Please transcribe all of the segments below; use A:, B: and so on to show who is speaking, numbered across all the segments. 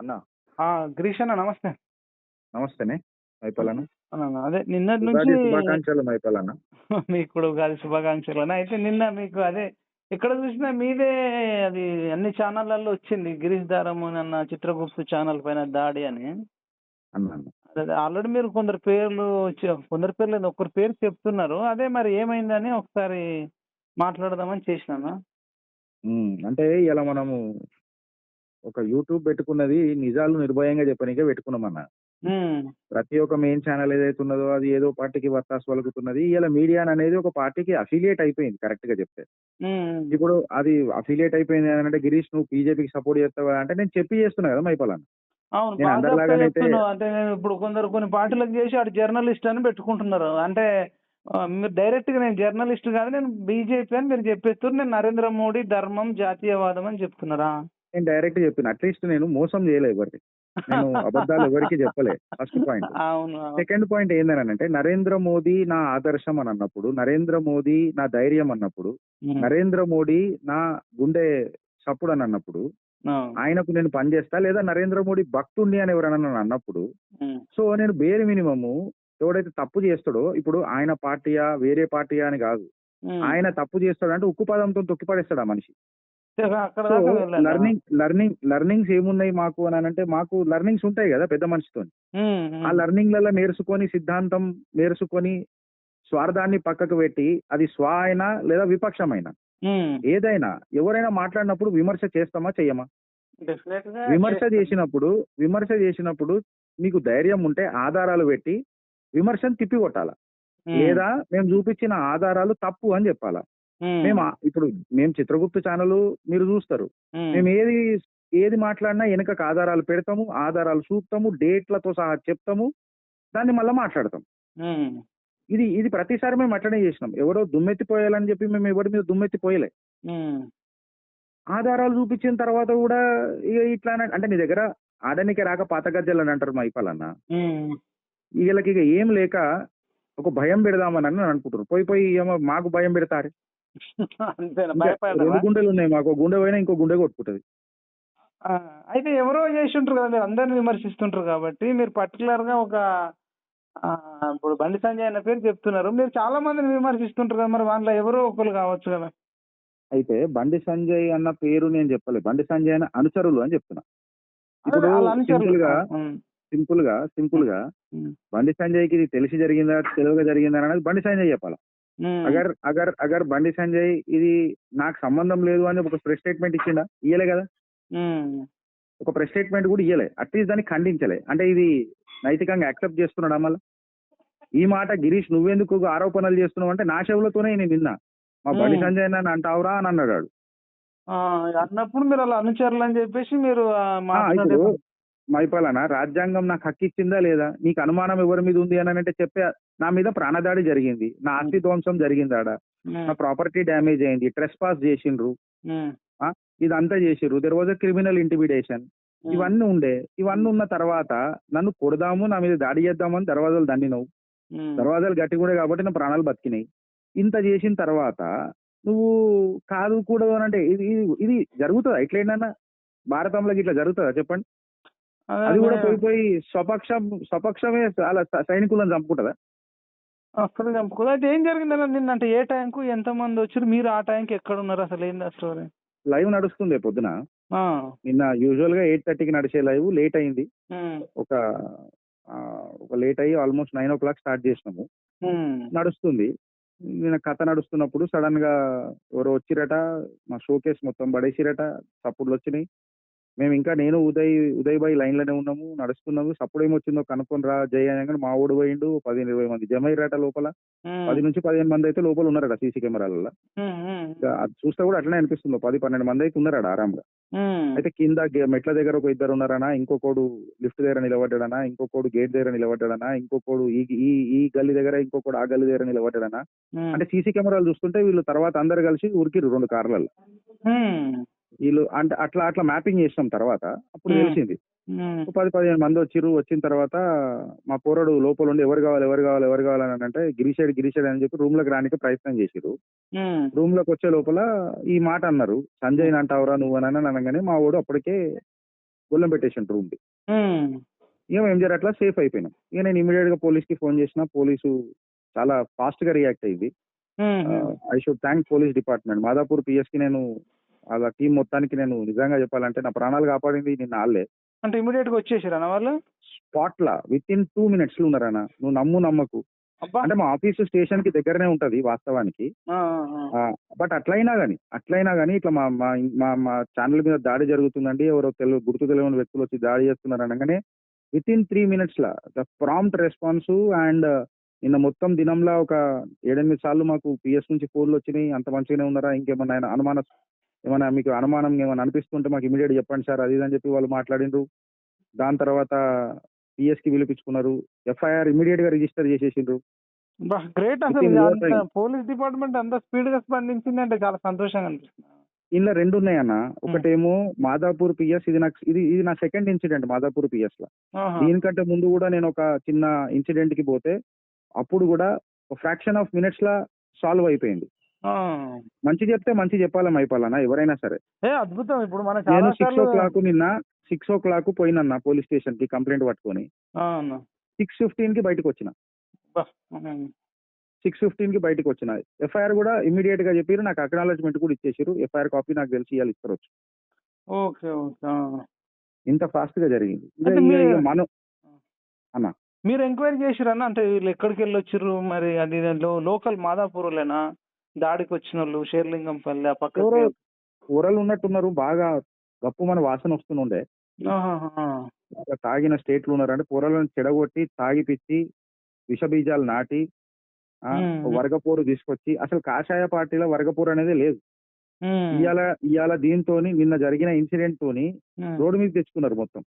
A: అన్న?
B: గిరీష్ అన్న నమస్తే.
A: నమస్తేనే మైపాలన్న
B: అదే నిన్నటి
A: ఉగాది
B: నుంచి
A: శుభాకాంక్షలు మైపాలన్న
B: మీకు కూడా ఉగాది శుభాకాంక్షలు అన్న. అయితే నిన్న మీకు అదే ఎక్కడ చూసినా మీదే అది అన్ని ఛానళ్ళల్లో వచ్చింది. గిరీష్ దారము అన్న చిత్రగుప్తు ఛానల్ పైన దాడి అని. ఆల్రెడీ మీరు కొందరు పేర్లు కొందరు పేర్లు లేదు, ఒక్కరి పేరు చెప్తున్నారు. అదే మరి ఏమైందని ఒకసారి మాట్లాడదామని చేసినాను?
A: ఉమ్, అంటే ఇలా మనము ఒక యూట్యూబ్ పెట్టుకున్నది నిజాలు నిర్భయంగా చెప్పనీకే పెట్టుకున్నామన్న ప్రతి ఒక్క మెయిన్ ఛానల్ ఏదైతే ఉన్నదో అది ఏదో పార్టీకి వత్తాసు పలుకుతున్నది ఇలా మీడియా అనేది ఒక పార్టీకి అఫిలియేట్ అయిపోయింది కరెక్ట్గా చెప్తే ఇప్పుడు అది అఫిలియేట్ అయిపోయింది అని అంటే గిరీష్ నువ్వు బీజేపీకి సపోర్ట్ చేస్తావా అంటే నేను చెప్పి చేస్తున్నా కదా మైపాలన్న.
B: అవును అంటే నేను ఇప్పుడు కొందరు కొన్ని పార్టీలకు చేసి అటు జర్నలిస్ట్ అని పెట్టుకుంటున్నారు. అంటే మీరు డైరెక్ట్గా నేను జర్నలిస్ట్ కాదు నేను బీజేపీ అని మీరు చెప్పేస్తారు నేను నరేంద్ర మోడీ ధర్మం జాతీయవాదం అని చెప్తున్నారా?
A: నేను డైరెక్ట్ చెప్పిన అట్లీస్ట్ నేను మోసం చేయలే ఎవరికి నేను అబద్ధాలు ఎవరికి చెప్పలే ఫస్ట్ పాయింట్. సెకండ్ పాయింట్ ఏంటంటే నరేంద్ర మోదీ నా ఆదర్శం అని అన్నప్పుడు నరేంద్ర మోదీ నా ధైర్యం అన్నప్పుడు నరేంద్ర మోడీ నా గుండె చప్పుడు అని అన్నప్పుడు. ఆయనకు నేను పనిచేస్తా లేదా నరేంద్ర మోడీ భక్తుండి అని ఎవరైనా అన్నప్పుడు సో నేను బేర్ మినిమము ఎవడైతే తప్పు చేస్తాడో ఇప్పుడు ఆయన పార్టీయా వేరే పార్టీయా అని కాదు. ఆయన తప్పు చేస్తాడు అంటే ఉక్కు పదంతో తొక్కి పడేస్తాడు ఆ మనిషి లర్నింగ్ లర్నింగ్ లర్నింగ్స్ ఏమున్నాయి మాకు అని అంటే మాకు లర్నింగ్స్ ఉంటాయి కదా పెద్ద మనిషితో ఆ లర్నింగ్లలో నేర్చుకొని సిద్ధాంతం నేర్చుకొని స్వార్థాన్ని పక్కకు పెట్టి అది స్వ అయినా లేదా విపక్షమైనా ఏదైనా ఎవరైనా మాట్లాడినప్పుడు విమర్శ చేస్తామా చెయ్యమా? విమర్శ. చేసినప్పుడు విమర్శ చేసినప్పుడు మీకు ధైర్యం ఉంటే ఆధారాలు పెట్టి విమర్శను తిప్పి కొట్టాలా లేదా మేము చూపించిన ఆధారాలు తప్పు అని చెప్పాలా? మేము ఇప్పుడు మేము చిత్రగుప్త ఛానల్ మీరు చూస్తారు. మేము ఏది ఏది మాట్లాడినా వెనకకు ఆధారాలు పెడతాము ఆధారాలు చూపుతాము డేట్లతో సహా చెప్తాము దాన్ని మళ్ళీ మాట్లాడతాం. ఇది ఇది ప్రతిసారి మేము అట్లనే చేసినాం. ఎవరో దుమ్మెత్తిపోయాలని చెప్పి మేము ఎవరి మీద దుమ్మెత్తిపోయలే. ఆధారాలు చూపించిన తర్వాత కూడా ఇక ఇట్లా అంటే నీ దగ్గర ఆడనికి రాక పాత గజ్జలు అని అంటారు మా ఇప్పాలన్న వీళ్ళకి ఇక ఏం లేక ఒక భయం పెడదామని అని అనుకుంటారు పోయి పోయి ఏమో మాకు భయం పెడతారు.
B: అంతేనా?
A: రెండు గుండెలు ఉన్నాయి మాకు. ఒక గుండె పోయినా ఇంకో గుండె కొట్టుకుంటది.
B: ఆ, అయితే ఎవరో చేసి ఉంటారు కదా మీరు? అందరిని విమర్శిస్తుంటారు కాబట్టి మీరు పర్టికులర్గా ఒక ఆ, ఇప్పుడు బండి సంజయ్ అన్న పేరు చెప్తున్నారు. మీరు చాలా మందిని విమర్శిస్తుంటారు కదా మరి? వాళ్ళ ఎవరో ఒకరు కావచ్చు కదా.
A: అయితే బండి సంజయ్ అన్న పేరు నేను చెప్పలేదు. బండి సంజయ్ అన్న అనుచరులు అని చెప్తున్నా. ఇప్పుడు
B: అదే వాళ్ళ అనుచరులు.
A: సింపుల్గా
B: ఉమ్,
A: సింపుల్గా సింపుల్గా
B: ఉమ్,
A: బండి సంజయ్కి ఇది తెలిసి జరిగిందా? తెలివిగా జరిగిందా? అనేది బండి సంజయ్ చెప్పాలి? Agar agar agar Bandi Sanjay ఇది నాకు సంబంధం లేదు అని ఒక ప్రెస్ స్టేట్మెంట్ ఇచ్చిండా? ఇయ్యలే కదా? ఒక ప్రెస్ స్టేట్మెంట్ కూడా ఇయ్యలే. అట్లీస్ట్ దాన్ని ఖండించలే. అంటే ఇది నైతికంగా యాక్సెప్ట్ చేస్తున్నాడా మళ్ళీ? ఈ మాట గిరీష్ నువ్వెందుకు ఆరోపణలు చేస్తున్నావు? అంటే నా చెవులతోనే నేను విన్నా. మా బండి. సంజయ్ నన్ను అంటావురా అని అన్నాడు
B: అన్నప్పుడు మీరు అలా అనుచరులు అని చెప్పేసి మీరు
A: మైపాలన రాజ్యాంగం నాకు హక్కు ఇచ్చిందా లేదా? నీకు అనుమానం ఎవరి మీద ఉంది అని అంటే చెప్పే నా మీద ప్రాణదాడి జరిగింది. నా ఆస్తి ధ్వంసం జరిగింది ఆడ. నా ప్రాపర్టీ డ్యామేజ్ అయింది. ట్రెస్ పాస్ చేసిండ్రు ఇదంతా చేసిర్రు. There was a criminal intimidation ఇవన్నీ ఉండే. ఇవన్నీ ఉన్న తర్వాత నన్ను కొడదాము నా మీద దాడి చేద్దామని దర్వాజాలు దండినవు. దర్వాజాలు గట్టిగా ఉండే కాబట్టి నా ప్రాణాలు బతికినాయి. ఇంత చేసిన తర్వాత నువ్వు కాదు కూడదు అని అంటే ఇది ఇది- జరుగుతుందా? ఎట్లయినా భారతంలో ఇట్లా జరుగుతుందా? చెప్పండి.
B: అదే
A: కూడా. పోయి పోయి స్వపక్షం స్వపక్షమే అలా సైనికులను చంపుకుంటుందా?
B: అక్కడ చంపుకోదు. అయితే ఏం జరిగింది నిన్న అంటే ఏ టైంకు ఎంత మంది వచ్చారు మీరు ఆ టైంకి ఎక్కడ ఉన్నారు అసలు? ఏంది ఆ స్టోరీ?
A: లైవ్ నడుస్తుంది పొద్దున. నిన్న యూజువల్గా ఎయిట్ థర్టీకి నడిచే లైవ్ లేట్ అయింది. ఒక ఒక లేట్ అయ్యి almost nine o'clock start చేసినాము. నడుస్తుంది. నేను కథ నడుస్తున్నప్పుడు సడన్గా ఎవరో వచ్చిరట మా షోకేస్ మొత్తం పడేసిరట చప్పుడులు వచ్చినాయి మేము ఇంకా నేను ఉదయ్ ఉదయ్ బాయ్ లైన్లోనే ఉన్నాము నడుస్తున్నాము. సప్పుడు ఏమొచ్చిందో కనుక్కొని రా జై అనగానే మా ఓడి పోయిండు పదిహేను ఇరవై మంది. జమ అయ్యారట లోపల పది నుంచి పదిహేను మంది అయితే లోపల ఉన్నారట సీసీ కెమెరాలలో ఇంకా అది చూస్తే కూడా అట్లనే అనిపిస్తుంది పది పన్నెండు మంది అయితే ఉన్నారట ఆరాంగా. అయితే కింద మెట్ల దగ్గర ఒక ఇద్దరు ఉన్నారనా ఇంకొకడు లిఫ్ట్ దగ్గర నిలబడ్డాడనా ఇంకొకడు గేట్ దగ్గర నిలబడ్డాడనా ఇంకొకడు ఈ ఈ ఈ గల్లీ దగ్గర ఇంకొకడు ఆ గల్లీ దగ్గర నిలబడ్డాడనా? అంటే సీసీ కెమెరాలు చూస్తుంటే వీళ్ళు తర్వాత అందరు కలిసి ఉరికిరు రెండు కార్లలో. వీళ్ళు అంటే అట్లా అట్లా మ్యాపింగ్ చేసినాం తర్వాత అప్పుడు. తెలిసింది. పది పదిహేను మంది వచ్చిర్రు వచ్చిన తర్వాత మా పోరడు లోపల ఉండి ఎవరు కావాలి ఎవరు కావాలి ఎవరు కావాలి అని అంటే గిరిషేడ్ గిరిషేడ్ అని చెప్పి రూమ్లోకి రానికి ప్రయత్నం చేసిరు రూమ్లోకి వచ్చే లోపల ఈ మాట అన్నారు సంజయ్ అంటావురా నువ్వు అని అని అనగానే మా వాడు అప్పటికే గొల్లం పెట్టేసిండు రూమ్ ఇక జర అట్లా సేఫ్ అయిపోయినాం. ఇక నేను ఇమీడియట్గా పోలీస్కి ఫోన్ చేసిన పోలీసు చాలా ఫాస్ట్గా రియాక్ట్ అయింది. I should thank police department Madhapur పిఎస్కి నేను వాళ్ళ టీం మొత్తానికి నేను నిజంగా చెప్పాలంటే నా ప్రాణాలు కాపాడింది నిన్న వాళ్ళే
B: అంటే ఇమీడియట్గా వచ్చేసారు వాళ్ళు?
A: స్పాట్ లా విత్ ఇన్ టూ మినిట్స్లో ఉన్నారన్న. నువ్వు నమ్ము నమ్మకు. అంటే మా ఆఫీసు స్టేషన్కి దగ్గరనే ఉంటది వాస్తవానికి. బట్ అట్లయినా గానీ అట్లయినా గానీ ఇట్లా మా మా మా ఛానల్ మీద దాడి జరుగుతుందండి ఎవరో తెలు గుర్తు తెలియని వ్యక్తులు వచ్చి దాడి చేస్తున్నారు అనగానే విత్ ఇన్ త్రీ మినిట్స్ లా ద ప్రాంప్ట్ రెస్పాన్స్ అండ్ నిన్న మొత్తం దినంలో ఒక ఏడెనిమిది సార్లు మాకు పిఎస్ నుంచి ఫోన్లు వచ్చినాయి అంత మంచిగానే ఉన్నారా ఇంకేమన్నా ఆయన అనుమాన ఏమైనా మీకు అనుమానం ఏమైనా అనిపిస్తుంటే మాకు ఇమీడియట్ చెప్పండి సార్ అది అని చెప్పి వాళ్ళు మాట్లాడిండ్రు. దాని తర్వాత పిఎస్కి పిలిపించుకున్నారు. ఎఫ్ఐఆర్ ఇమీడియట్గా రిజిస్టర్ చేసేసిండ్రు.
B: గ్రేట్ అసలు. పోలీస్ డిపార్ట్మెంట్ అంత స్పీడ్గా స్పందించింది అంటే చాలా సంతోషంగా అనిపిస్తుంది.
A: ఇందులో రెండు ఉన్నాయన్న. ఒకటేమో మాదాపూర్ పిఎస్ ఇది నాకు ఇది ఇది నా సెకండ్ ఇన్సిడెంట్ మాదాపూర్
B: పిఎస్లో.
A: దీనికంటే ముందు కూడా నేను ఒక చిన్న ఇన్సిడెంట్కి పోతే అప్పుడు కూడా ఫ్రాక్షన్ ఆఫ్ మినిట్స్ లా సాల్వ్ అయిపోయింది. మంచి చెప్తే మంచి చెప్పాలని అయిపోవాలన్నా ఎవరైనా సరే.
B: ఏ అద్భుతం. ఇప్పుడు మన
A: నేను
B: చాలా
A: సిక్స్ ఓ క్లాక్ నిన్న సిక్స్ ఓ క్లాక్ పోయినన్నా పోలీస్ స్టేషన్కి కంప్లైంట్ పట్టుకొని.
B: అన్న.
A: సిక్స్ ఫిఫ్టీన్కి బయటకు వచ్చిన. సిక్స్ ఫిఫ్టీన్కి బయటకు వచ్చిన. ఎఫ్ఐఆర్ కూడా ఇమీడియట్గా చెప్పారు నాకు అక్నాలజ్మెంట్ కూడా ఇచ్చేసారు. ఎఫ్ఐఆర్ కాపీ నాకు తెలిసి ఇవాళ ఇస్తారు
B: ఓకే ఓకే.
A: ఇంత ఫాస్ట్గా జరిగింది. ఇక-
B: అంటే
A: ఇక-
B: మీరు-
A: ఇక మనం
B: మీరు ఎంక్వైరీ చేసిరన్న అంటే వీళ్ళు ఎక్కడికి వెళ్ళి వచ్చిర్రు మరి అది లో- లోకల్ మాదాపూర్లేనా దాడికి వచ్చిన వాళ్ళు షేర్లింగంపల్లి ఆ పక్క
A: ఎవరో కూరలు ఉన్నట్టున్నారు బాగా గప్పు మన వాసన వస్తుండే. బాగా తాగిన స్టేట్లు ఉన్నారు అంటే కూరలను చెడగొట్టి తాగిపిచ్చి విష బీజాలు నాటి ఆ. వర్గపోరు తీసుకొచ్చి అసలు కాషాయ పార్టీలో వర్గపోరు అనేది లేదు. ఇవాళ ఇవాళ దీంతో నిన్న జరిగిన ఇన్సిడెంట్ తోని రోడ్డు మీద తెచ్చుకున్నారు మొత్తం.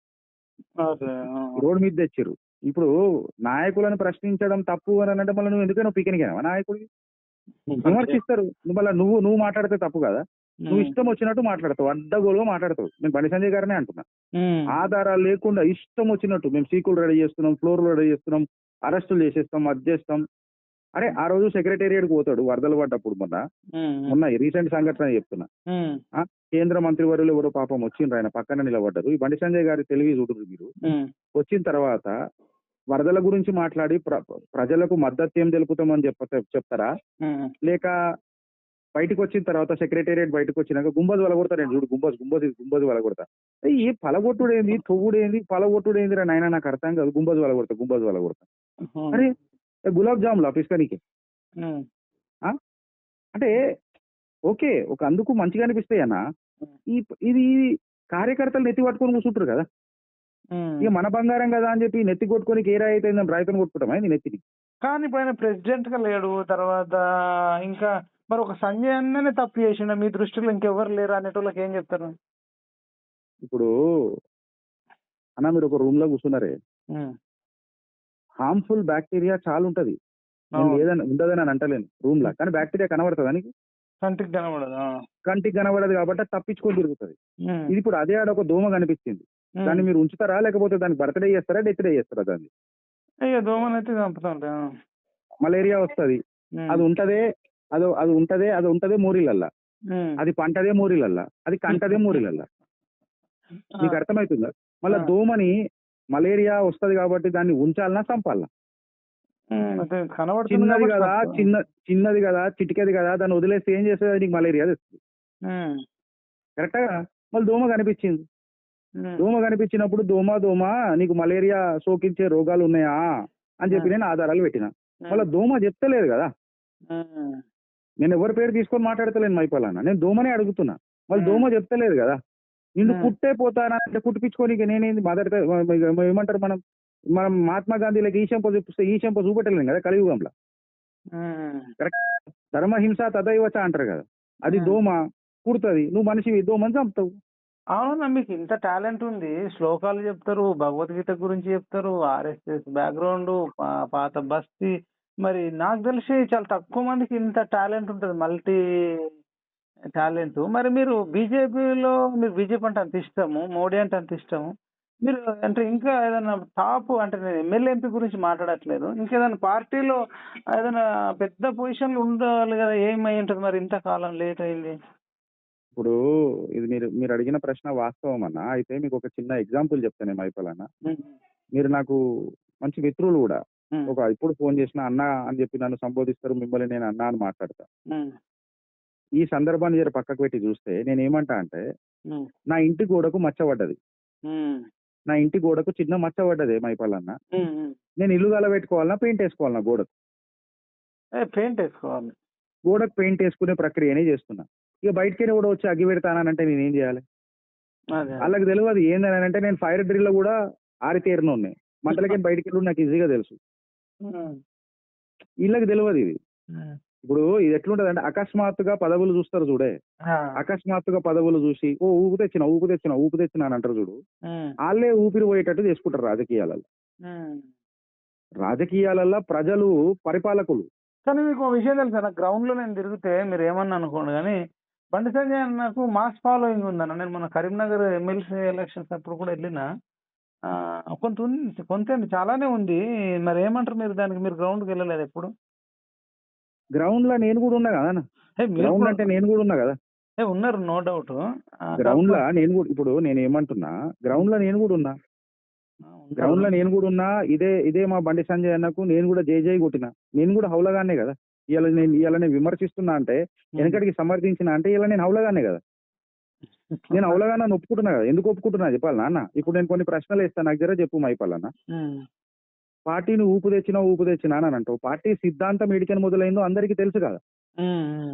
A: రోడ్డు మీద తెచ్చారు ఇప్పుడు నాయకులను ప్రశ్నించడం తప్పు అని అంటే మళ్ళీ నువ్వు ఎందుకైనా పీకనిగా నాయకుడికి విమర్శిస్తారు. నువ్వు మళ్ళీ నువ్వు నువ్వు మాట్లాడితే తప్పు కదా. నువ్వు ఇష్టం వచ్చినట్టు మాట్లాడతావు. అడ్డగోలుగా మాట్లాడతావు. నేను బండి సంజయ్ గారినే అంటున్నా. ఆధారాలు లేకుండా ఇష్టం వచ్చినట్టు మేము సీకులు రెడీ చేస్తున్నాం ఫ్లోర్లు రెడీ చేస్తున్నాం అరెస్టులు చేసేస్తాం అది చేస్తాం. అరే ఆ రోజు సెక్రటేరియట్ పోతాడు వరదలు పడ్డప్పుడు మొన్న. మొన్న రీసెంట్ సంఘటన చెప్తున్నా. కేంద్ర మంత్రివర్యులు ఎవరో పాపం వచ్చిండ్రు ఆయన పక్కన నిలబడ్డారు. ఈ బండి సంజయ్ గారి తెలివి చూడరు మీరు. వచ్చిన తర్వాత వరదల గురించి మాట్లాడి ప్ర- ప్రజలకు మద్దతు ఏం తెలుపుతామని చెప్ప చెప్తారా? లేక బయటకు వచ్చిన తర్వాత సెక్రటేరియట్ బయటకు వచ్చినాక గుంబజ్ వలగొడతా నేను చూడు గుంబజ్ గుంబజ్ గుంబజ్ వలగొడతా. ఏయ్, ఏ పలగొట్టుడు ఏంది తొవ్వుడు ఏంది పలగొట్టుడు ఏంది రా నాయన నాకు అర్థం కాదు. గుంబజ్ వలగొడతా గుంబజ్ వలగొడతా. అరే గులాబ్ జాములా పిస్కనికి అంటే ఓకే ఒక అందుకు మంచిగా అనిపిస్తాయి అన్న ఈ ఇది కార్యకర్తలు నెత్తి పట్టుకొని కూర్చుంటారు కదా? ఇక మన బంగారం కదా అని చెప్పి నెత్తి కొట్టుకొని కేరా అయితే రాయితను కొట్టుకుంటామా ఇది నెత్తిని
B: కానీ ఆయన ప్రెసిడెంట్గా లేడు తర్వాత ఇంకా మరి ఒక సంజయ్ అన్ననే తప్పు చేసిండ మీ దృష్టిలో ఇంకెవరు లేరు అనేటోళ్ళకి ఏం చెప్తారు
A: ఇప్పుడు అన్న మీరు ఒక రూమ్లో కూర్చున్నారే హార్మ్ఫుల్ బ్యాక్టీరియా చాలా ఉంటది. లేదని ఉండదని అని అంటలేను రూమ్లో కానీ బ్యాక్టీరియా కనబడుతుంది అని
B: కంటికి కనబడదు.
A: కంటికి కనబడదు కాబట్టి తప్పించుకొని తిరుగుతుంది. ఇది ఇప్పుడు అదే ఆడ ఒక దోమ కనిపించింది. దాన్ని మీరు ఉంచుతారా? లేకపోతే దానికి బర్త్డే చేస్తారా? డెత్ డే చేస్తారా దాన్ని?
B: అయ్యో దోమనైతే చంపుతుంటా
A: మలేరియా వస్తది. అది ఉంటదే అది అది ఉంటదే అది ఉంటదే మూరిలల్లా. అది పంటదే మూరిలల్లా. అది కంటదే మూరిలల్లా. నీకు అర్థమవుతుందా మళ్ళీ. దోమని మలేరియా వస్తది కాబట్టి దాన్ని ఉంచాలనా చంపాలనా? చిన్నది కదా. చిన్న చిన్నది కదా చిటికేది కదా దాన్ని వదిలేస్తే ఏం చేస్తుంది నీకు మలేరియా తెస్తుంది. కరెక్టా? మళ్ళీ దోమ కనిపించింది. దోమ కనిపించినప్పుడు దోమ దోమ నీకు మలేరియా సోకించే రోగాలు ఉన్నాయా? అని చెప్పి నేను ఆధారాలు పెట్టిన. మళ్ళీ దోమ చెప్తలేదు కదా. నేను ఎవరి పేరు తీసుకొని మాట్లాడతలేను మైపాలన్న. నేను దోమనే అడుగుతున్నా.
B: Hmm.
A: దోమ చెప్తలేదు కదా. నిన్ను. కుట్టే పోతానా? అంటే కుట్టిపించుకోనికి నేనేంది? మదర్ ఏమంటారు మనం? మనం మహాత్మా గాంధీలకి ఈ చెంప చూపిస్తే ఈ చెంప చూపెట్టలేను కదా కలియుగంలో. ధర్మహింస తదైవచ అంటారు కదా. అది. దోమ కుడుతుంది. నువ్వు మనిషివి దోమని చంపుతావు.
B: అవునా మీకు ఇంత టాలెంట్ ఉంది. శ్లోకాలు చెప్తారు భగవద్గీత గురించి చెప్తారు ఆర్ఎస్ఎస్ బ్యాక్గ్రౌండ్ పాత బస్తీ. మరి నాకు తెలిసి చాలా తక్కువ మందికి ఇంత టాలెంట్ ఉంటుంది మల్టీ టాలెంట్. మరి మీరు బీజేపీలో మీరు బీజేపీ అంటే అంత ఇష్టము మోడీ అంటే అంత ఇష్టము. మీరు అంటే ఇంకా ఏదైనా టాప్ అంటే నేను ఎమ్మెల్యే ఎంపీ గురించి మాట్లాడట్లేదు. ఇంకేదైనా పార్టీలో ఏదైనా పెద్ద పొజిషన్లు ఉండాలి కదా ఏమై ఉంటుంది మరి ఇంతకాలం లేట్ అయింది?
A: ఇప్పుడు ఇది మీరు మీరు అడిగిన ప్రశ్న వాస్తవం అన్న అయితే మీకు ఒక చిన్న ఎగ్జాంపుల్ చెప్తాను మైపల్ అన్న మీరు నాకు మంచి మిత్రులు కూడా ఒక ఇప్పుడు ఫోన్ చేసిన అన్న అని చెప్పి నన్ను సంబోధిస్తారు మిమ్మల్ని నేను అన్న అని మాట్లాడతా. ఈ సందర్భాన్ని జర పక్కకు పెట్టి చూస్తే నేను ఏమంటా అంటే నా ఇంటి గోడకు మచ్చ పడ్డది.
B: ఉమ్,
A: నా ఇంటి గోడకు చిన్న మచ్చ పడ్డది మైపల్ అన్న
B: ఉమ్, ఉమ్.
A: నేను ఇల్లు గల పెట్టుకోవాలన్నా పెయింట్ వేసుకోవాలన్నా గోడకు.
B: పెయింట్ వేసుకోవాలి.
A: గోడకు పెయింట్ వేసుకునే ప్రక్రియనే చేస్తున్నా. ఇక బయటకెళ్ళి కూడా వచ్చి అగ్గి పెడతానంటే నేనేం చేయాలి?
B: అదే
A: వాళ్ళకి తెలియదు ఏందని అంటే నేను ఫైర్ డ్రిల్ కూడా ఆరితేరిన ఉన్నాయి మంటలకి బయటికి వెళ్ళి నాకు ఈజీగా తెలుసు. వీళ్ళకి తెలియదు ఇది. ఇప్పుడు ఇది ఎట్లుంటది అంటే అకస్మాత్తుగా పదవులు చూస్తారు చూడే. అకస్మాత్తుగా పదవులు చూసి ఓ ఊపు తెచ్చిన ఊపు తెచ్చిన ఊపు తెచ్చిన అని అంటారు చూడు. వాళ్ళే ఊపిరి పోయేటట్టు చేసుకుంటారు రాజకీయాలలో. రాజకీయాలలో ప్రజలు పరిపాలకులు.
B: కానీ మీకు విషయం తెలుసా? గ్రౌండ్లో నేను తిరిగితే మీరు ఏమన్నా అనుకోండి కానీ బండి సంజయ్ నాకు మాస్ ఫాలోయింగ్ ఉందన్న. నేను మన కరీంనగర్ ఎమ్మెల్సీ ఎలక్షన్స్ అప్పుడు కూడా వెళ్ళిన. కొంత ఉంది కొంత ఏంటి, చాలానే ఉంది. మరి ఏమంటారు మీరు దానికి? మీరు గ్రౌండ్కి వెళ్ళలేదు ఎప్పుడు?
A: గ్రౌండ్లో నేను కూడా ఉన్నా కదా గ్రౌండ్ అంటే నేను కూడా ఉన్నా కదా.
B: ఏ, ఉన్నారు నో డౌట్
A: గ్రౌండ్లో నేను కూడా ఇప్పుడు నేను ఏమంటున్నా గ్రౌండ్లో నేను కూడా ఉన్నా. గ్రౌండ్లో నేను కూడా ఉన్నా ఇదే ఇదే మా బండి సంజయ్ అన్నకు నేను కూడా జై జై కొట్టిన. నేను కూడా హౌలగానే కదా. ఇవాళ నేను ఇవాళ నేను విమర్శిస్తున్నా అంటే వెనకటికి సమర్థించిన అంటే ఇలా నేను హౌలగానే కదా. నేను హౌలగానే ఒప్పుకుంటున్నా కదా. ఎందుకు ఒప్పుకుంటున్నా? చెప్పాలి నాన్న. ఇప్పుడు నేను కొన్ని ప్రశ్నలు ఇస్తాను నాకు జర చెప్పు మైపల్లన్న పార్టీని ఊపు తెచ్చినా ఊపు తెచ్చినా అని అంటావు. పార్టీ సిద్ధాంతం ఏడికని మొదలైందో అందరికీ తెలుసు కదా.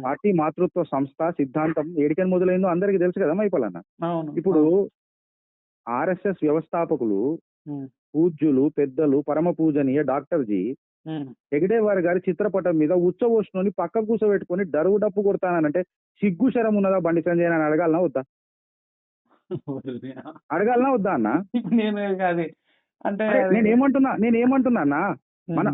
A: పార్టీ మాతృత్వ సంస్థ సిద్ధాంతం ఏడికని మొదలైందో అందరికీ తెలుసు కదా మైపల్లన్న
B: అవును
A: ఇప్పుడు ఆర్ఎస్ఎస్ వ్యవస్థాపకులు పూజ్యులు పెద్దలు పరమ పూజనీయ డాక్టర్ జీ
B: ఉమ్.
A: హెగడేవారి గారి చిత్రపటం మీద ఉచ్చవోష్ణుని పక్క కూర్చోబెట్టుకొని డరువు డప్పు కొడతానంటే సిగ్గు శరం ఉన్నదా బండి సంజయ్ అని అడగాలనా వద్దా? అడగాలనా వద్దా అన్న?
B: నేను అంటే
A: నేను ఏమంటున్నా నేను ఏమంటున్నా అన్న? మన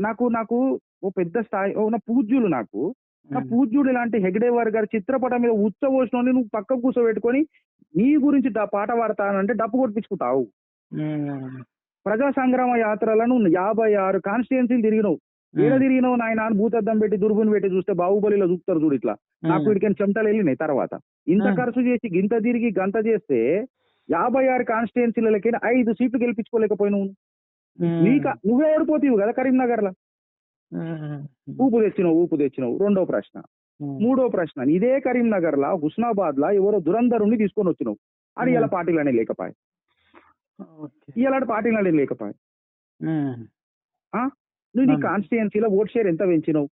A: నాకు నాకు ఓ పెద్ద స్థాయి ఓ నా పూజ్యులు నాకు. నా. పూజ్యుడు ఇలాంటి హెగడేవారి గారి చిత్రపటం మీద ఉచ్చవోష్ణుని నువ్వు పక్క కూర్చోబెట్టుకొని నీ గురించి పాట పాడతానంటే డప్పు కొట్టించుకుంటావు. ప్రజా సంగ్రామ యాత్రలను యాభై ఆరు కాన్స్టిట్యున్సీలు తిరిగినావు ఏడ తిరిగినావు నాయన అని భూతద్దం పెట్టి దుర్బుని పెట్టి చూస్తే బాహుబలిలో చూస్తారు చూడు ఇట్లా నాకు వీడికని చెమటలు వెళ్ళినాయి తర్వాత ఇంత. ఖర్చు చేసి గింత తిరిగి గంత చేస్తే యాభై ఆరు కాన్స్టిట్యున్సీలకి ఐదు సీట్లు గెలిపించుకోలేకపోయినావు. నీక నువ్వే ఓడిపోతావు కదా
B: కరీంనగర్లో.
A: ఊపు తెచ్చినావు ఊపు తెచ్చినావు రెండో ప్రశ్న. మూడో ప్రశ్న ఇదే కరీంనగర్ లా హుస్నాబాద్ లా ఎవరో దురంధరుని తీసుకొని వచ్చినావు అది ఇలా
B: మ్మ్.
A: పార్టీలనే లేకపోయి. ఇలాంటి పార్టీలనే లేకపోయి. నువ్వు నీ. కాన్స్టిట్యున్సీలో ఓట్ షేర్ ఎంత పెంచినావు.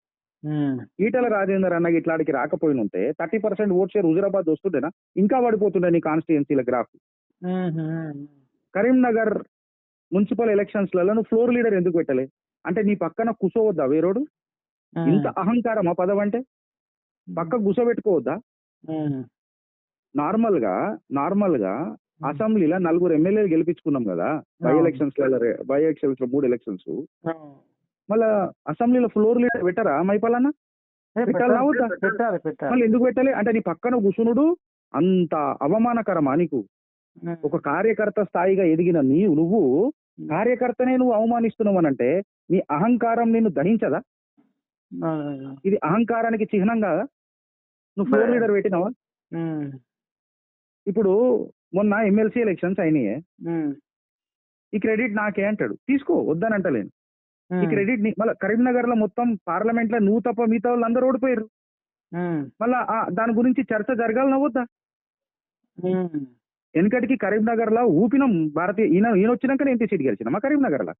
A: ఈటల రాజేందర్ అన్న ఇట్లాడికి రాకపోయిన ఉంటే thirty percent vote share Huzurabad వస్తుండేనా? ఇంకా పడిపోతుండే నీ కాన్స్టిట్యున్సీల గ్రాఫ్. కరీంనగర్ మున్సిపల్ ఎలక్షన్స్లలో నువ్వు ఫ్లోర్ లీడర్ ఎందుకు పెట్టలే? అంటే నీ పక్కన కూసోవద్దా వేరోడు? ఇంత అహంకారమా పదం అంటే పక్క కూసోబెట్టుకోవద్దా. నార్మల్గా నార్మల్గా అసెంబ్లీలో నలుగురు ఎమ్మెల్యేలు గెలిపించుకున్నాం కదా బై. ఎలక్షన్స్ బై ఎలక్షన్స్లో మూడు ఎలక్షన్స్. మళ్ళా అసెంబ్లీలో ఫ్లోర్ లీడర్ పెట్టరా మైపాలన్న? మళ్ళీ ఎందుకు పెట్టలే? అంటే నీ పక్కన కూసునుడు అంత అవమానకరమా నీకు. ఒక కార్యకర్త స్థాయిగా ఎదిగిన నీవు నువ్వు కార్యకర్తనే నువ్వు అవమానిస్తున్నావు అనంటే నీ అహంకారం నిన్ను దహించదా. ఇది అహంకారానికి చిహ్నం కాదా? నువ్వు ఫ్లోర్ లీడర్ పెట్టినావా. ఇప్పుడు మొన్న ఎమ్మెల్సీ ఎలక్షన్స్ అయినాయి. ఈ క్రెడిట్ నాకే అంటాడు. తీసుకో వద్దని అంటలేను ఈ. క్రెడిట్ మళ్ళీ కరీంనగర్లో మొత్తం పార్లమెంట్లో నువ్వు తప్ప మిగతా వాళ్ళు అందరూ ఓడిపోయారు. మళ్ళా దాని గురించి చర్చ జరగాలనా వద్దా. వెనకటికి కరీంనగర్లో ఊపినం భారతీయ ఈయన ఈయన వచ్చినాక ఎంపీ సీట్ గెలిచిన మా కరీంనగర్లో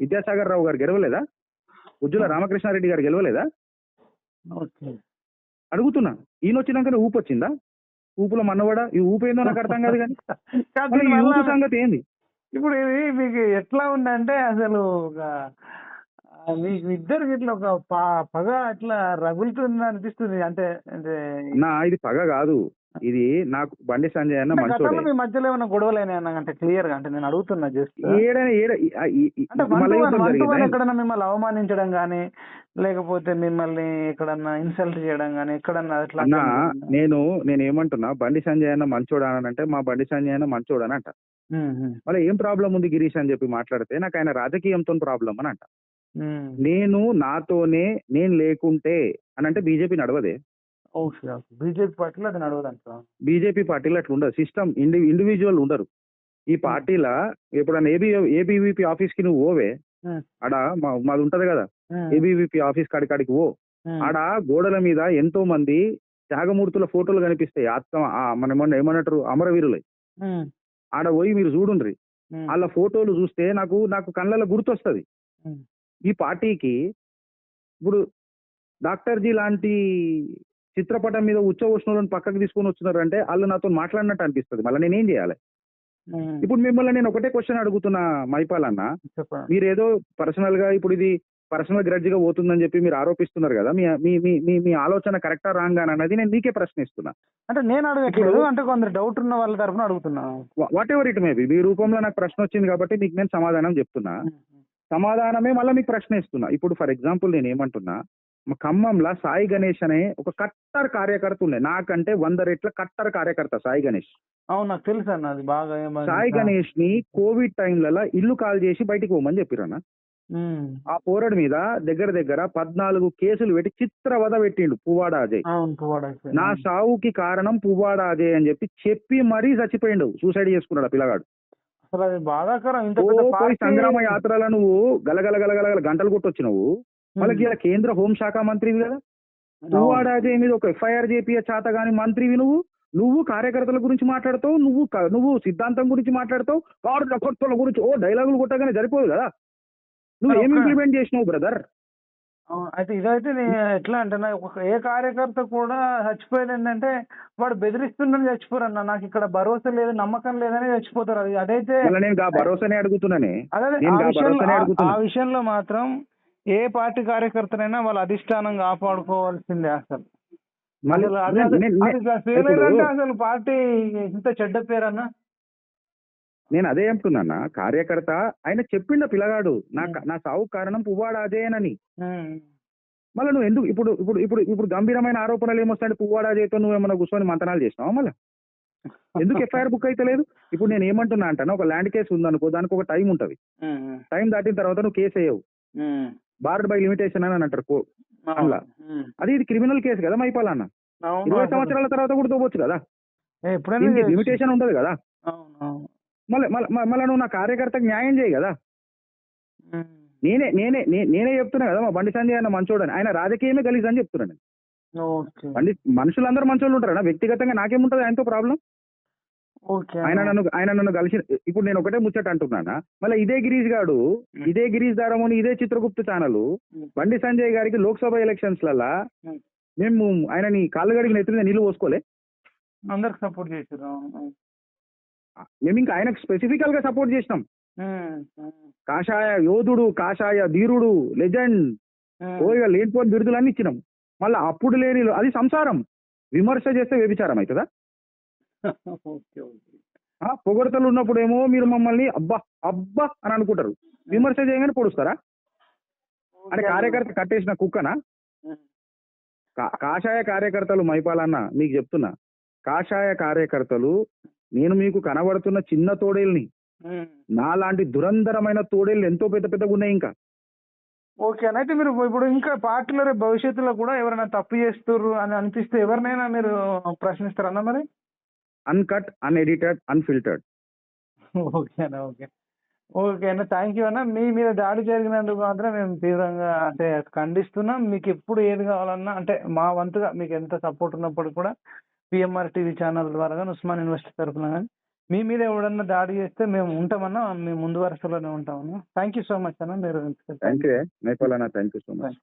A: విద్యాసాగర్ రావు గారు గెలవలేదా? ఉజ్జుల రామకృష్ణారెడ్డి గారు గెలవలేదా?
B: ఓకే.
A: అడుగుతున్నా. ఈయన వచ్చినాకనే ఊపు వచ్చిందా? ఊపులో మన్నవాడ ఈ ఊపు ఏందో నాకు అర్థం కాదు కానీ. ఊపు సంగతి ఏంది?
B: ఇప్పుడు ఇది మీకు ఎట్లా ఉందంటే అసలు ఒక మీకు ఇద్దరికి ఇట్లా ఒక ప- పగ అట్లా రగులుతుంది అనిపిస్తుంది. అంటే అంటే
A: నా ఇది పగ కాదు. ఇది నాకు బండి సంజయ్ అన్న మంచోడే.
B: మీ మధ్యలో ఏమైనా గొడవలైనా అంటే క్లియర్గా అంటే నేను అడుగుతున్నా జస్ట్
A: ఏడ ఏడ
B: ఎక్కడన్నా మిమ్మల్ని అవమానించడం గానీ లేకపోతే మిమ్మల్ని ఎక్కడన్నా ఇన్సల్ట్ చేయడం గానీ ఎక్కడన్నా అట్లా
A: నేను నేను ఏమంటున్నా బండి సంజయ్ అన్న మంచోడా అని అంటే మా బండి సంజయ్ అన్న మంచోడు అని అంట. మళ్ళీ ఏం ప్రాబ్లం ఉంది గిరీష్ అని చెప్పి మాట్లాడితే నాకు ఆయన రాజకీయంతో ప్రాబ్లం అని అంట. నేను నాతోనే నేను లేకుంటే అని అంటే బీజేపీ నడవదే.
B: ఓకే బీజేపీ పార్టీలో అది నడవదంటారా
A: బీజేపీ పార్టీలో అట్లా ఉండదు. సిస్టమ్ ఇండి ఇండివిజువల్ ఉండరు. ఈ పార్టీల ఎప్పుడన్నా ఏబీ ఏబీవీపీ ఆఫీస్కి నువ్వు ఓవే. ఆడ మాది ఉంటది కదా ఏబీవీపీ ఆఫీస్ కాడి కాడికి ఓ ఆడ గోడల మీద ఎంతో మంది త్యాగమూర్తుల ఫోటోలు కనిపిస్తాయి. ఆత్మ మన మొన్న ఏమన్నట్టు అమరవీరులై. ఆడ పోయి మీరు చూడుండ్రి. వాళ్ళ ఫోటోలు చూస్తే నాకు నాకు కళ్ళలో గుర్తొస్తుంది. ఈ పార్టీకి ఇప్పుడు డాక్టర్ జీ లాంటి చిత్రపటం మీద ఉచ్చవోష్ణులను పక్కకు తీసుకొని వచ్చినారంటే వాళ్ళు నాతో మాట్లాడినట్టు అనిపిస్తుంది. మళ్ళీ నేనేం చేయాలి? ఇప్పుడు మిమ్మల్ని నేను ఒకటే క్వశ్చన్ అడుగుతున్నా మైపాల్ అన్న. మీరు ఏదో పర్సనల్గా ఇప్పుడు ఇది పర్సనల్ గ్రడ్జ్గా పోతుందని చెప్పి మీరు ఆరోపిస్తున్నారు కదా మీ మీ మీ ఆలోచన కరెక్టా రాంగ్ అని అన్నది నేను మీకే ప్రశ్నిస్తున్నా.
B: అంటే నేను అడగట్లేదు అంటే కొందరు డౌట్ ఉన్న వాళ్ళ తరఫున అడుగుతున్నాను
A: వాట్ ఎవర్ ఇట్ మేబీ మీ రూపంలో నాకు ప్రశ్న వచ్చింది కాబట్టి మీకు నేను సమాధానం చెప్తున్నా. సమాధానమే మళ్ళీ మీకు ప్రశ్న ఇస్తున్నా. ఇప్పుడు ఫర్ ఎగ్జాంపుల్ నేను ఏమంటున్నా ఖమ్మంలో సాయి గణేష్ అనే ఒక కట్టర్ కార్యకర్త ఉండే. నాకంటే వంద రెట్ల కట్టర్ కార్యకర్త సాయి గణేష్.
B: అవును నాకు తెలుసు అన్న అది బాగా
A: సాయి గణేష్ని కోవిడ్ టైంలలో ఇల్లు కాల్ చేసి బయటికి పోమని చెప్పిరన్న. ఆ పోరడు మీద దగ్గర దగ్గర పద్నాలుగు కేసులు పెట్టి చిత్రవద పెట్టిండు పువ్వాడ అజయ్. నా సావుకి కారణం పువ్వాడ అజయ్ అని చెప్పి చెప్పి మరీ చచ్చిపోయిండు. సూసైడ్ చేసుకున్నాడు ఆ పిల్లగాడు.
B: అసలు అది బాధాకరం. ఇంత
A: సంగ్రామ యాత్రలో నువ్వు గలగల గలగల గంటలు కొట్టొచ్చినావు.
B: ఉమ్,
A: వాళ్ళకి ఇలా కేంద్ర హోంశాఖ మంత్రివి కదా? నువ్వు. ఆడాదే మీద ఒక ఎఫ్ఐఆర్ చేపియ చేత గాని మంత్రివి నువ్వు? నువ్వు కార్యకర్తల గురించి మాట్లాడతావు నువ్వు నువ్వు సిద్ధాంతం గురించి మాట్లాడతావు కార్యకర్తల గురించి ఓ డైలాగులు కొట్టగానే సరిపోదు కదా? నువ్వు ఏం ఇంప్లిమెంట్ చేసినావు బ్రదర్.
B: అయితే ఇదైతే నేను ఎట్లా ఒక ఏ కార్యకర్త కూడా చచ్చిపోయేది ఏంటంటే వాడు బెదిరిస్తుందని చచ్చిపోరన్న నాకు ఇక్కడ భరోసా లేదు నమ్మకం లేదని చచ్చిపోతారు. అది అదైతే
A: నేను భరోసానే అడుగుతున్నానే.
B: అదే. ఆ విషయంలో మాత్రం ఏ పార్టీ కార్యకర్తనైనా వాళ్ళ అధిష్టానం కాపాడుకోవాల్సిందే అసలు.
A: మళ్ళీ
B: అసలు పార్టీ ఇంత చెడ్డ పేరన్నా?
A: నేను అదే అంటున్నా కార్యకర్త ఆయన చెప్పిండ పిల్లగాడు నా నా సావు కారణం పువ్వాడ అజయనని. మళ్ళీ నువ్వు ఎందుకు ఇప్పుడు ఇప్పుడు ఇప్పుడు ఇప్పుడు గంభీరమైన ఆరోపణలు ఏమొస్తాయంటే పువ్వాడ అజయ్తో నువ్వు ఏమైనా కూర్చొని మంతనాలు చేసినావా మళ్ళీ? ఎందుకు ఎఫ్ఐఆర్ బుక్ అయితే లేదు? ఇప్పుడు నేను ఏమంటున్నా అంటాను? ఒక ల్యాండ్ కేసు ఉందనుకో దానికి ఒక టైం ఉంటది. టైం దాటిన తర్వాత నువ్వు కేసు వేయవు. బార్డ్ బై లిమిటేషన్ అని అంటారు కో- అలా. అది ఇది క్రిమినల్ కేసు కదా మైపాలన్న ఇరవై. సంవత్సరాల తర్వాత కూడా తోవచ్చు కదా.
B: ఎప్పుడైనా.
A: లిమిటేషన్ ఉండదు కదా. మళ్ళీ మళ్ళీ నువ్వు నా కార్యకర్తకు న్యాయం చేయి కదా. నేనే నేనే నేనే చెప్తున్నా కదా మా బండి సంజయ్ అన్న మంచోడని. ఆయన రాజకీయమే గలీజ్ అని చెప్తున్నాను బండి మనుషులందరూ మంచోళ్ళు ఉంటారా వ్యక్తిగతంగా నాకేముంటది ఆయనతో ప్రాబ్లం? ఆయన నన్ను ఆయన నన్ను కలిసి ఇప్పుడు నేను ఒకటే ముచ్చట అంటున్నానా? మళ్ళీ ఇదే గిరీష్ గాడు. ఇదే గిరీష్ దారముని ఇదే చిత్రగుప్త ఛానల్. బండి సంజయ్ గారికి లోక్సభ ఎలక్షన్స్ లల్లా. మేము ఆయనని కాళ్ళు గడికి నెత్తి మీద నీళ్ళు పోసుకోలే?
B: అందరికి సపోర్ట్ అవును
A: మేము ఇంకా ఆయనకు స్పెసిఫికల్గా సపోర్ట్ చేసినాం. కాషాయ యోధుడు కాషాయ ధీరుడు లెజెండ్
B: ఉమ్.
A: ఓ ఇక లేనిపోని బిరుదులన్నీ ఇచ్చినాం. మళ్ళీ అప్పుడు లేని అది సంసారం. విమర్శ చేస్తే వ్యభిచారం అవుతుందా?
B: Okay okay.
A: పొగడతలు ఉన్నప్పుడేమో మీరు మమ్మల్ని అబ్బా అబ్బా అని అనుకుంటారు. విమర్శ చేయగానే పొడుస్తారా? అంటే కార్యకర్త కట్టేసిన కుక్కనా? కాషాయ కార్యకర్తలు మైపాలన్న మీకు చెప్తున్నా. కాషాయ కార్యకర్తలు నేను మీకు కనబడుతున్న చిన్న తోడేల్ని. నాలాంటి దురంధరమైన తోడేళ్ళు ఎంతో పెద్ద పెద్దగా ఉన్నాయి ఇంకా.
B: ఓకే అని అయితే మీరు ఇప్పుడు ఇంకా పార్టీలో భవిష్యత్తులో కూడా ఎవరైనా తప్పు చేస్తుర్రు అని అనిపిస్తే ఎవరినైనా మీరు ప్రశ్నిస్తారన్నా మరి?
A: అన్కట్ అన్ఎడిటెడ్ అన్ఫిల్టర్డ్
B: ఓకే అన్న ఓకే. ఓకే అన్న థ్యాంక్ యూ అన్న. మీ మీద దాడి జరిగినందుకు మాత్రం మేము తీవ్రంగా అంటే ఖండిస్తున్నాం. మీకు ఎప్పుడు ఏది కావాలన్నా అంటే మా వంతుగా మీకు ఎంత సపోర్ట్ ఉన్నప్పుడు కూడా పిఎంఆర్ టీవీ ఛానల్ ద్వారా కానీ ఉస్మాన్ యూనివర్సిటీ తరఫున కానీ మీ మీద ఎవడన్నా దాడి చేస్తే మేము ఉంటామన్నా మేము ముందు వరుసలోనే ఉంటామన్నా. థ్యాంక్ యూ సో మచ్ అన్న. మీరు
A: thank you thank you so much